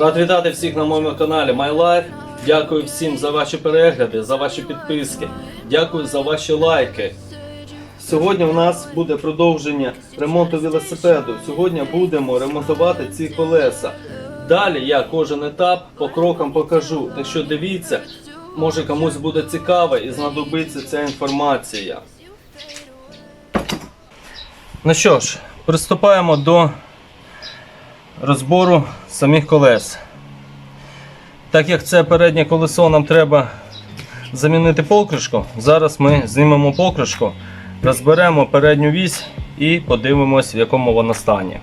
Рад вітати всіх на моєму каналі My Life. Дякую всім за ваші перегляди, за ваші підписки. Дякую за ваші лайки. Сьогодні у нас буде продовження ремонту велосипеду. Сьогодні будемо ремонтувати ці колеса. Далі я кожен етап по крокам покажу. Так що дивіться, може комусь буде цікаво і знадобиться ця інформація. Ну що ж, приступаємо до розбору самих колес. Так як це переднє колесо, нам треба замінити покришку. Зараз ми знімемо покришку, розберемо передню вісь і подивимось, в якому вона стані.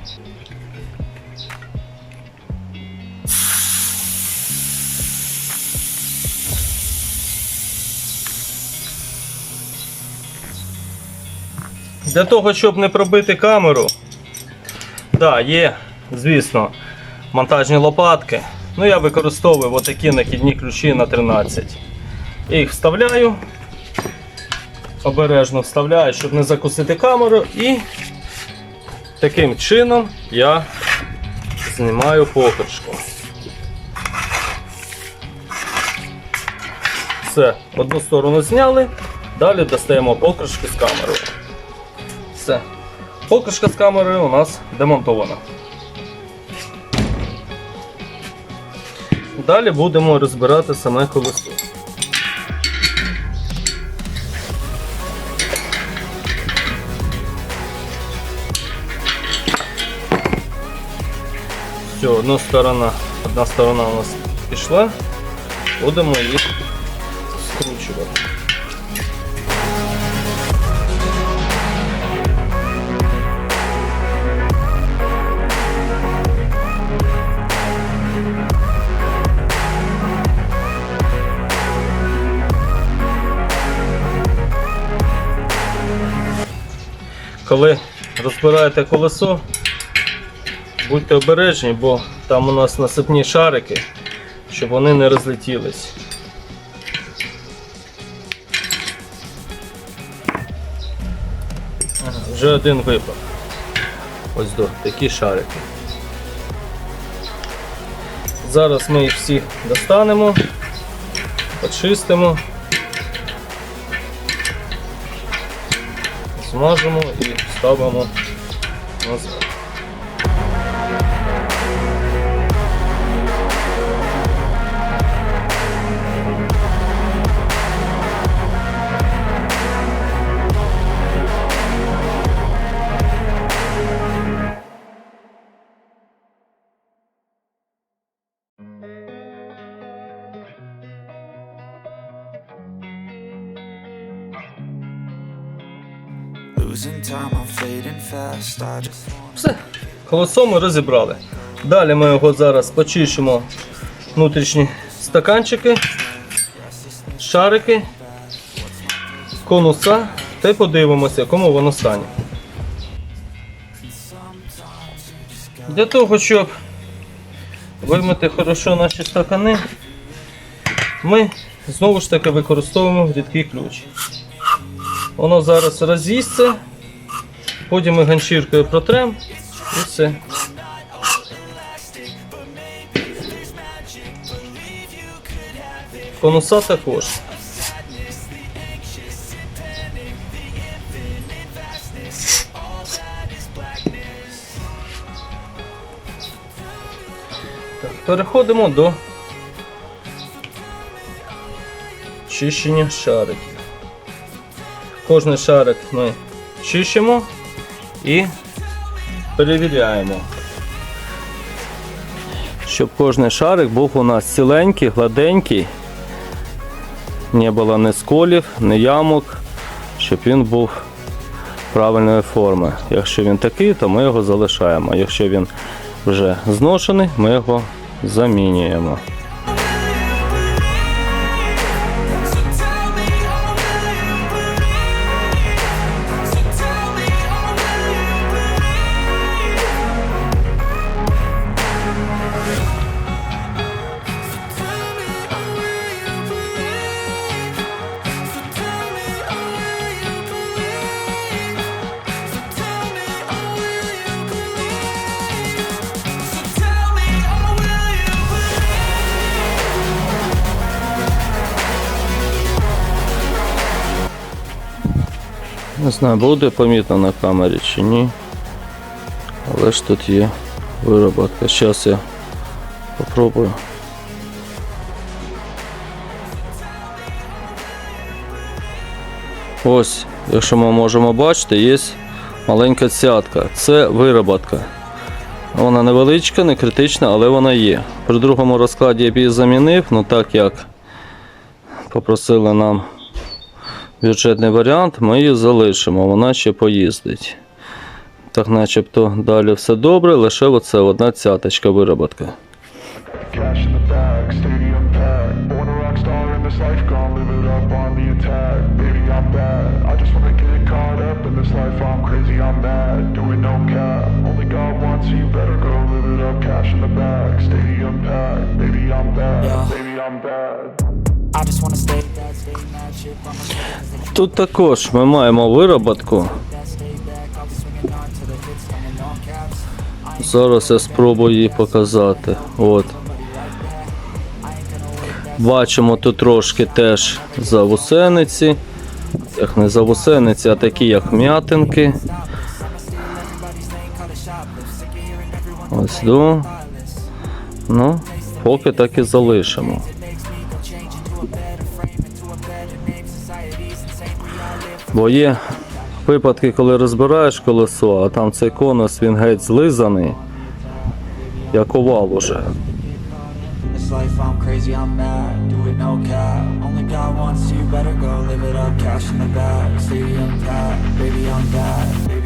Для того, щоб не пробити камеру, да, є, звісно, монтажні лопатки. Ну, я використовую отакі накидні ключі на 13. Їх вставляю, обережно вставляю, щоб не закусити камеру, і таким чином я знімаю покришку. Все, одну сторону зняли, далі достаємо покришку з камерою. Все. Покришка з камерою у нас демонтована. Далі будемо розбирати саме колесо. Все, одна сторона, одна сторона у нас пішла. Будемо її скручувати. Коли розбираєте колесо, будьте обережні, бо там у нас насипні шарики, щоб вони не розлетілись. Вже один випав. Ось до такі шарики. Зараз ми їх всі достанемо, почистимо. Смажемо і ставимо назад. Все, колесо ми розібрали. Далі ми його зараз почищимо внутрішні стаканчики, шарики, конуса та й подивимося, якому воно стані. Для того, щоб вимити хорошо наші стакани, ми знову ж таки використовуємо рідкий ключ. Воно зараз роз'їсться, потім ми ганчіркою протрем і все. Конуса також. Так, переходимо до чищення шариків. Кожний шарик ми чищимо і перевіряємо. Щоб кожний шарик був у нас ціленький, гладенький, не було ні сколів, ні ямок, щоб він був правильної форми. Якщо він такий, то ми його залишаємо. Якщо він вже зношений, ми його замінюємо. Не знаю, буде помітно на камері чи ні. Але ж тут є вироботка. Зараз я попробую. Ось, якщо ми можемо бачити, є маленька цятка. Це вироботка. Вона невеличка, не критична, але вона є. При другому розкладі я б її замінив, ну так як попросили нам бюджетний варіант, ми її залишимо, вона ще поїздить. Так начебто далі все добре, лише оце одна цяточка вироботка. Baby, I'm bad. Тут також ми маємо вироботку. Зараз я спробую її показати. От. Бачимо тут трошки теж завусениці. Як не завусениці, а такі як м'ятинки. Ось до. Ну, поки так і залишимо. Бо є випадки, коли розбираєш колесо, а там цей конус він геть злизаний, як овал уже. The bag, stadium packed. Baby, I'm bad, baby, I'm bad.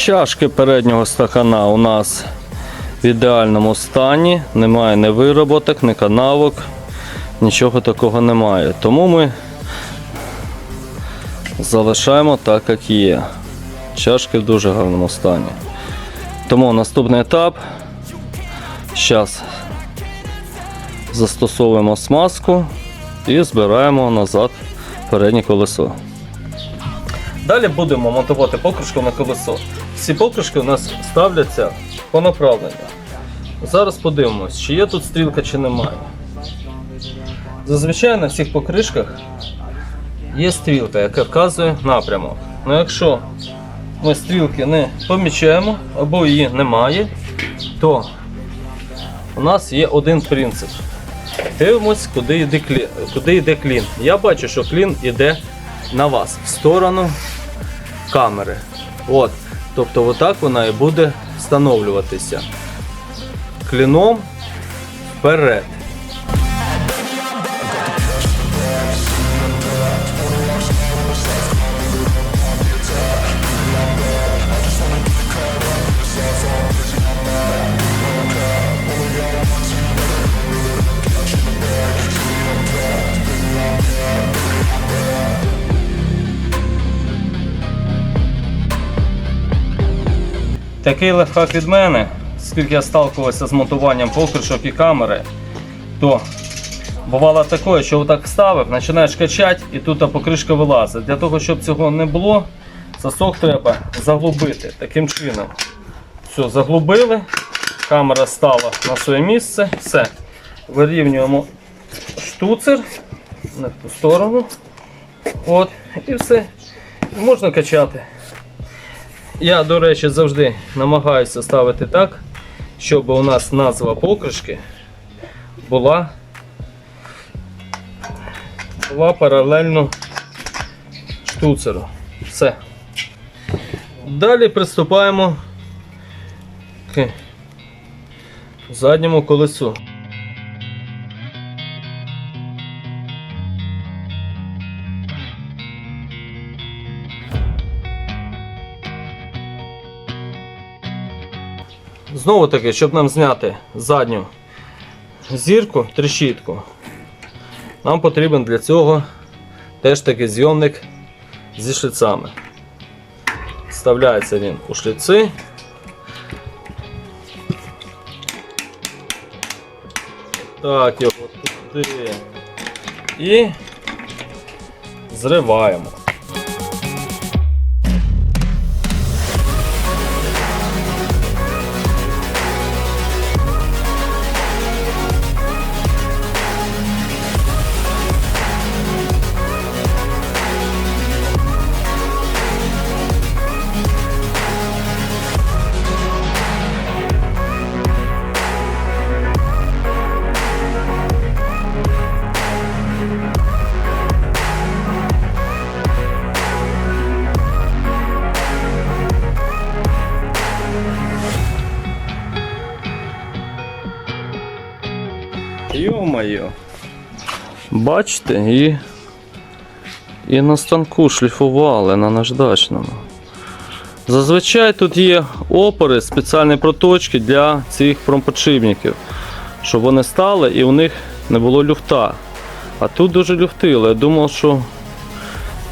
Чашки переднього стакана у нас в ідеальному стані, немає ні вироботок, ні канавок, нічого такого немає. Тому ми залишаємо так, як є. Чашки в дуже гарному стані. Тому наступний етап. Зараз застосовуємо смазку і збираємо назад переднє колесо. Далі будемо монтувати покришку на колесо. Всі покришки у нас ставляться по направленню. Зараз подивимось, чи є тут стрілка, чи немає. Зазвичай на всіх покришках є стрілка, яка вказує напрямок. Ну якщо ми стрілки не помічаємо або її немає, то у нас є один принцип. Дивимось, куди йде клін. Куди йде клін. Я бачу, що клін йде на вас в сторону камери. От. Тобто отак вона і буде встановлюватися. Кліном вперед. Такий лайфхак від мене, скільки я сталкувався з монтуванням покришок і камери, то бувало таке, що отак вставив, починаєш качати і тут покришка вилазить. Для того, щоб цього не було, сосок треба заглубити таким чином. Все, заглубили, камера стала на своє місце, все. Вирівнюємо штуцер на ту сторону. От, і все. Можна качати. Я, до речі, завжди намагаюся ставити так, щоб у нас назва покришки була, була паралельно штуцеру. Все. Далі приступаємо к задньому колесу. Знову таки, щоб нам зняти задню зірку, трещітку, нам потрібен для цього теж таки зйомник зі шліцами. Вставляється він у шліци. Так, його туди. І зриваємо. Йо-моє. Бачите, і, і на станку шліфували на наждачному. Зазвичай тут є опори, спеціальні проточки для цих промподшипників, щоб вони стали і у них не було люфта. А тут дуже люфтило. Я думав, що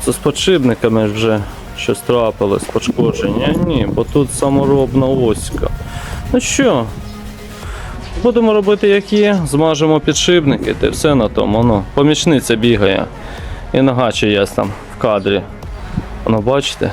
це з подшипниками вже щось трапилось, пошкодження. Ні, бо тут саморобна оська. Ну що, Будемо робити як є, змажемо підшипники, та все на тому. Воно, помічниця бігає. І нога чиясь там в кадрі. Воно бачите?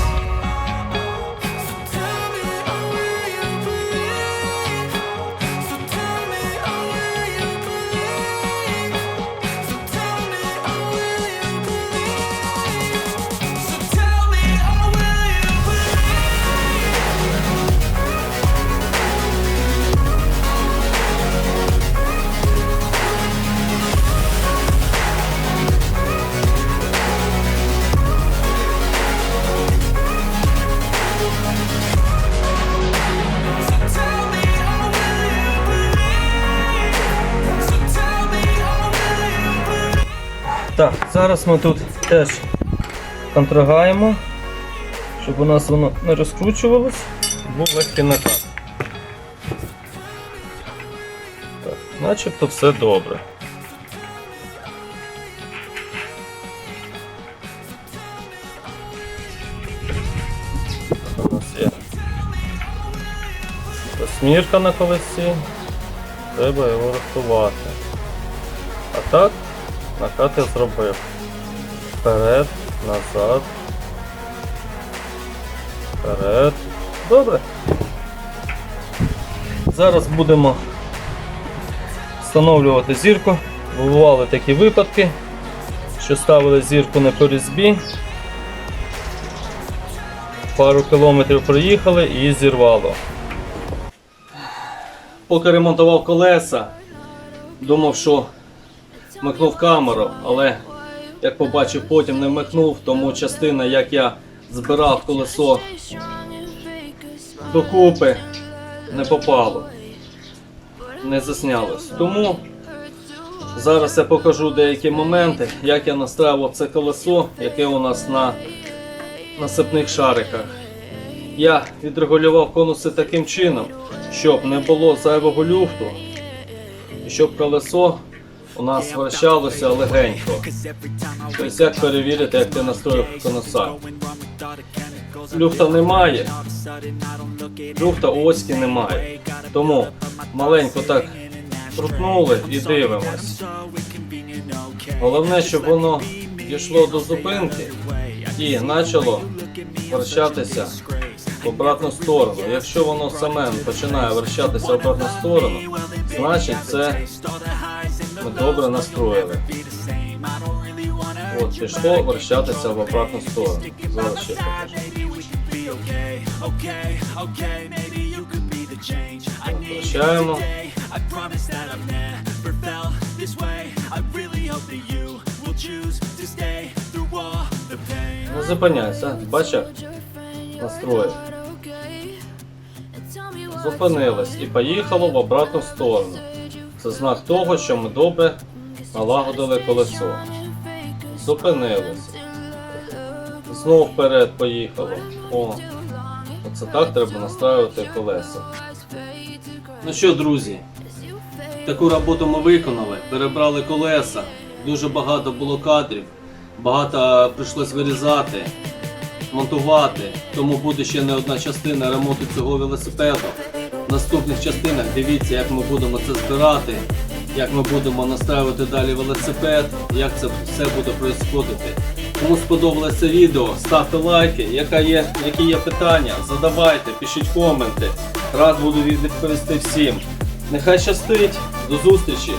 Зараз ми тут теж контрагаємо, щоб у нас воно не розкручувалось, був легкий накат. Начебто все добре. У нас є посмірка на колесі, треба його рахувати. А так, накат я зробив. Вперед, назад. Вперед. Добре. Зараз будемо встановлювати зірку. Бували такі випадки, що ставили зірку на по різьбі. Пару кілометрів проїхали і зірвало. Поки ремонтував колеса, думав, що вмикнув камеру, але як побачив, потім не вмикнув, тому частина, як я збирав колесо докупи, не попало, не заснялось. Тому зараз я покажу деякі моменти, як я настраював це колесо, яке у нас на насипних шариках. Я відрегулював конуси таким чином, щоб не було зайвого люфту, щоб колесо у нас вращалося легенько. Тобто як перевірити, як ти настроїв конуса. Люфта немає, люфта у оськи немає. Тому маленько так крутнули і дивимось. Головне, щоб воно дійшло до зупинки і почало вращатися в обратну сторону. Якщо воно саме починає вращатися в обратну сторону, значить це ми добре настроїли. От пішло вращатися в обратну сторону. Зараз ще покажу. Вращаємо. Не зупиняйся, бачиш, настроїв. Зупинилось і поїхало в обратну сторону. Це знак того, що ми добре налагодили колесо. Зупинилось. Знов вперед поїхало. О, оце так треба настраювати колеса. Ну що, друзі, таку роботу ми виконали, перебрали колеса, дуже багато було кадрів, багато прийшлось вирізати, монтувати, тому буде ще не одна частина ремонту цього велосипеду. Наступних частинах дивіться, як ми будемо це збирати, як ми будемо настраювати далі велосипед, як це все буде происходити. Кому сподобалося відео, ставте лайки, яка є, які є питання, задавайте, пишіть коменти. Рад буду відповісти всім. Нехай щастить, до зустрічі!